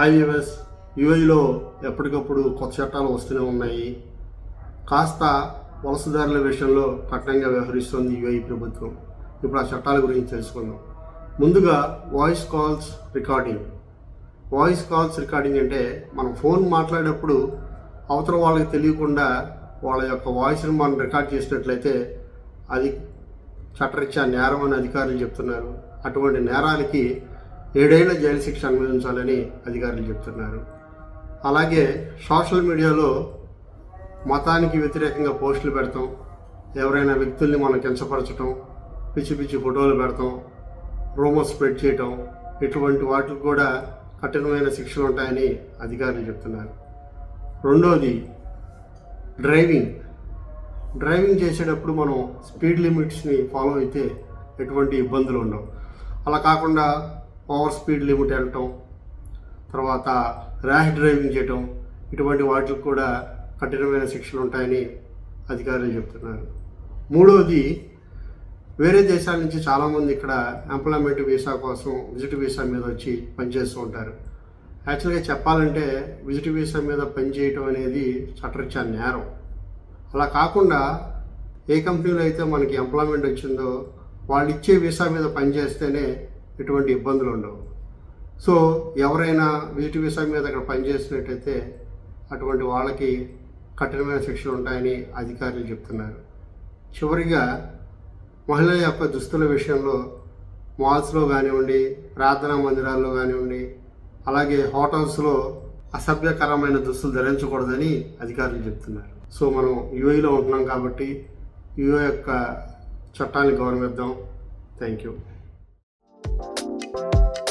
Hi viewers యూఐలో ఎప్పటికప్పుడు కొత్త చట్టాలు వస్తూనే ఉన్నాయి. కాస్త వలసదారుల విషయంలో కఠినంగా వ్యవహరిస్తుంది యూఐ ప్రభుత్వం. ఇప్పుడు ఆ చట్టాల గురించి తెలుసుకుందాం. ముందుగా voice calls recording. Voice calls recording అంటే మనం ఫోన్ మాట్లాడేటప్పుడు అవతల వాళ్ళకి తెలియకుండా వాళ్ళ యొక్క వాయిస్ని మనం రికార్డ్ చేసినట్లయితే అది చట్టరీత్యా నేరం అని అధికారులు చెప్తున్నారు. అటువంటి నేరాలకి ఏడేళ్ళ జైలు శిక్ష అనుభవించాలని అధికారులు చెప్తున్నారు. అలాగే సోషల్ మీడియాలో మతానికి వ్యతిరేకంగా పోస్టులు పెడతాం ఎవరైనా వ్యక్తుల్ని మనం కించపరచటం పిచ్చి పిచ్చి ఫోటోలు పెడతాం రూమర్స్ స్ప్రెడ్ చేయటం ఇటువంటి వాటికి కూడా కఠినమైన శిక్షలు ఉంటాయని అధికారులు చెప్తున్నారు. రెండోది డ్రైవింగ్. డ్రైవింగ్ చేసేటప్పుడు మనం స్పీడ్ లిమిట్స్ని ఫాలో అయితే ఎటువంటి ఇబ్బందులు ఉండవు. అలా కాకుండా ఓవర్ స్పీడ్ లిమిట్ వెళ్ళటం తర్వాత ర్యాష్ డ్రైవింగ్ చేయటం ఇటువంటి వాటికి కూడా కఠినమైన శిక్షలు ఉంటాయని అధికారులు చెప్తున్నారు. మూడవది వేరే దేశాల నుంచి చాలామంది ఇక్కడ ఎంప్లాయ్మెంట్ వీసా కోసం విజిట్ వీసా మీద వచ్చి పనిచేస్తూ ఉంటారు. యాక్చువల్గా చెప్పాలంటే విజిట్ వీసా మీద పనిచేయటం అనేది చట్టరీత్యా నేరం. అలా కాకుండా ఏ కంపెనీలో అయితే మనకి ఎంప్లాయ్మెంట్ వచ్చిందో వాళ్ళు ఇచ్చే వీసా మీద పనిచేస్తేనే ఎటువంటి ఇబ్బందులు ఉండవు. సో ఎవరైనా వీటి విషయం మీద అక్కడ పనిచేసినట్టయితే అటువంటి వాళ్ళకి కఠినమైన శిక్షలు ఉంటాయని అధికారులు చెప్తున్నారు. చివరిగా మహిళల యొక్క దుస్తుల విషయంలో మాల్స్లో కానివ్వండి ప్రార్థనా మందిరాల్లో కానివ్వండి అలాగే హోటల్స్లో అసభ్యకరమైన దుస్తులు ధరించకూడదని అధికారులు చెప్తున్నారు. సో మనం యూఏలో ఉంటున్నాం కాబట్టి యూఏ యొక్క చట్టాన్ని గౌరవిద్దాం. Thank you. Thank you